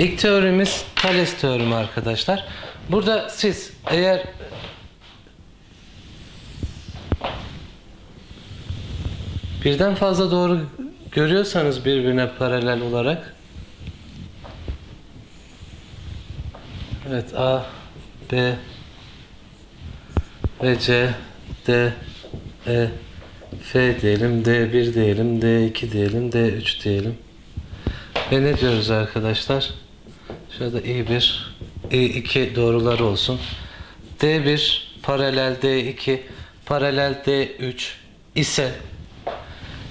İlk teorimiz Thales teoremi arkadaşlar. Burada siz eğer birden fazla doğru görüyorsanız birbirine paralel olarak Evet A B ve C D E F diyelim D1 diyelim D2 diyelim D3 diyelim ve ne diyoruz arkadaşlar? Şurada i1, i2 doğruları olsun. D1 paralel D2 paralel D3 ise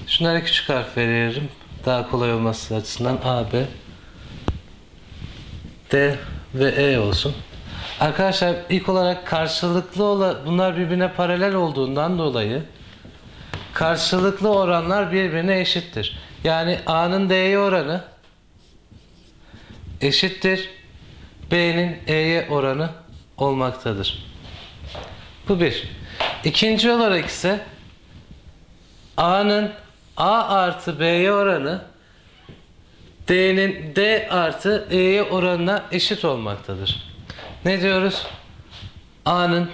şunlara küçük harf veriyorum. Daha kolay olması açısından A, B D ve E olsun. Arkadaşlar ilk olarak karşılıklı ola bunlar birbirine paralel olduğundan dolayı karşılıklı oranlar birbirine eşittir. Yani A'nın D'ye oranı eşittir B'nin E'ye oranı olmaktadır. Bu bir. İkinci olarak ise A'nın A artı B'ye oranı D'nin D artı E'ye oranına eşit olmaktadır. Ne diyoruz? A'nın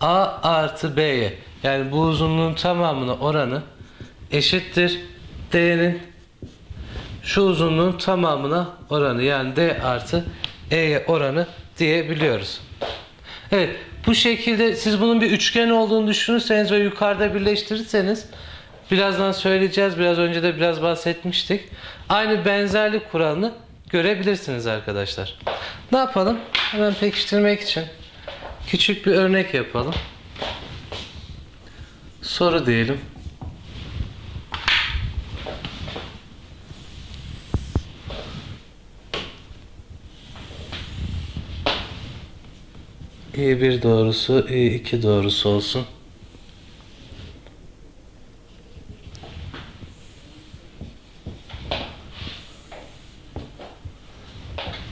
A artı B'ye yani bu uzunluğun tamamına oranı eşittir D'nin şu uzunluğun tamamına oranı yani D artı E'ye oranı diyebiliyoruz. Evet bu şekilde siz bunun bir üçgen olduğunu düşünürseniz ve yukarıda birleştirirseniz birazdan söyleyeceğiz biraz önce de biraz bahsetmiştik. Aynı benzerlik kuralını görebilirsiniz arkadaşlar. Ne yapalım? Hemen pekiştirmek için küçük bir örnek yapalım. Soru diyelim. İ1 doğrusu i2 doğrusu olsun.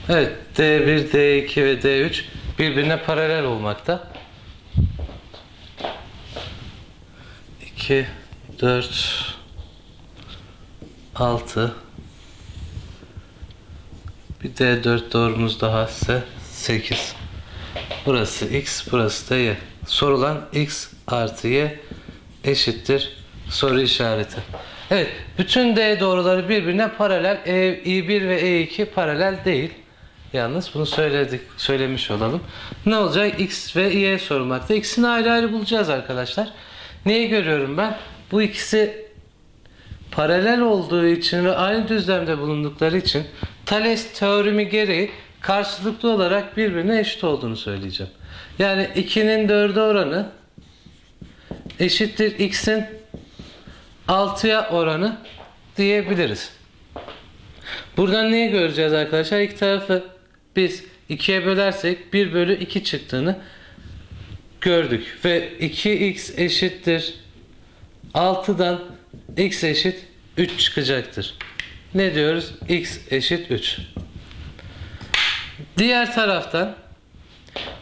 Evet D1, D2 ve D3 birbirine paralel olmakta. 2, 4, 6 bir D4 doğrumuz daha ise 8 Burası x, burası da y. Sorulan x artı y eşittir soru işareti. Evet, bütün d doğruları birbirine paralel. E, i1 ve e2 paralel değil. Yalnız bunu söyledik, söylemiş olalım. Ne olacak? X ve y sorulmakta. İkisini ayrı ayrı bulacağız arkadaşlar. Neyi görüyorum ben? Bu ikisi paralel olduğu için ve aynı düzlemde bulundukları için Thales teoremi gereği karşılıklı olarak birbirine eşit olduğunu söyleyeceğim. Yani 2'nin 4'e oranı eşittir x'in 6'ya oranı diyebiliriz. Buradan neyi göreceğiz arkadaşlar? İki tarafı biz 2'ye bölersek 1 bölü 2 çıktığını gördük. Ve 2x eşittir 6'dan x eşit 3 çıkacaktır. Ne diyoruz? x eşit 3. Diğer taraftan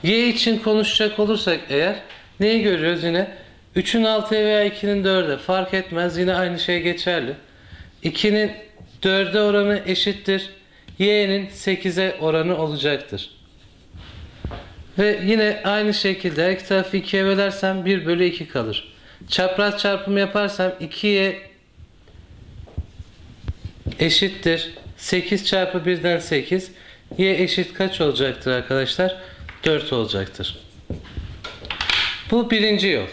y için konuşacak olursak eğer neyi görüyoruz yine? 3'ün 6'ya veya 2'nin 4'e fark etmez. Yine aynı şey geçerli. 2'nin 4'e oranı eşittir. y'nin 8'e oranı olacaktır. Ve yine aynı şekilde her iki tarafı 2'ye bölersem 1 bölü 2 kalır. Çapraz çarpımı yaparsam 2'ye eşittir. 8 çarpı 1'den 8. Y eşit kaç olacaktır arkadaşlar? 4 olacaktır. Bu birinci yol.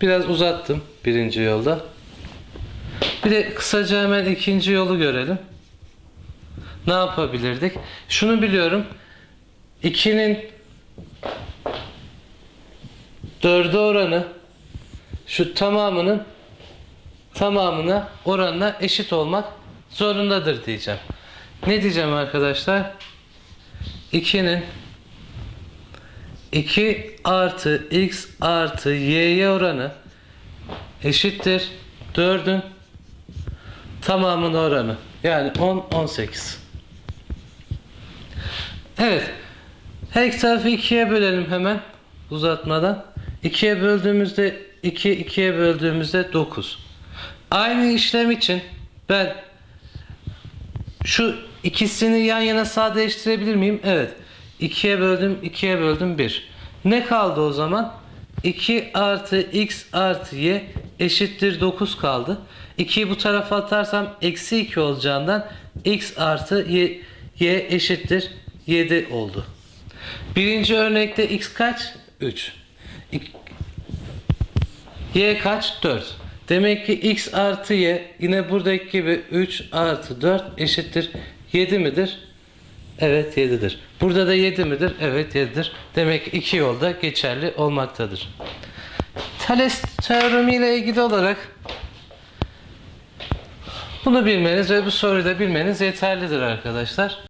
Biraz uzattım birinci yolda. Bir de kısaca hemen ikinci yolu görelim. Ne yapabilirdik? Şunu biliyorum. 2'nin 4'e oranı şu tamamının tamamına oranına eşit olmak zorundadır diyeceğim. Ne diyeceğim arkadaşlar? 2'nin 2 artı x artı y'ye oranı eşittir 4'ün tamamının oranı. Yani 10, 18. Evet. Her iki tarafı 2'ye bölelim hemen uzatmadan. 2'ye böldüğümüzde 2, 2'ye böldüğümüzde 9. Aynı işlem için ben Şu ikisini yan yana sadeleştirebilir miyim? Evet. 2'ye böldüm, 2'ye böldüm 1. Ne kaldı o zaman? 2 artı x artı y eşittir 9 kaldı. 2'yi bu tarafa atarsam eksi 2 olacağından x artı y, y eşittir 7 oldu. Birinci örnekte x kaç? 3. Y kaç? 4. Demek ki x artı y yine buradaki gibi 3 artı 4 eşittir 7 midir? Evet 7'dir. Burada da 7 midir? Evet 7'dir. Demek ki iki yolda geçerli olmaktadır. Thales teoremi ile ilgili olarak bunu bilmeniz ve bu soruyu da bilmeniz yeterlidir arkadaşlar.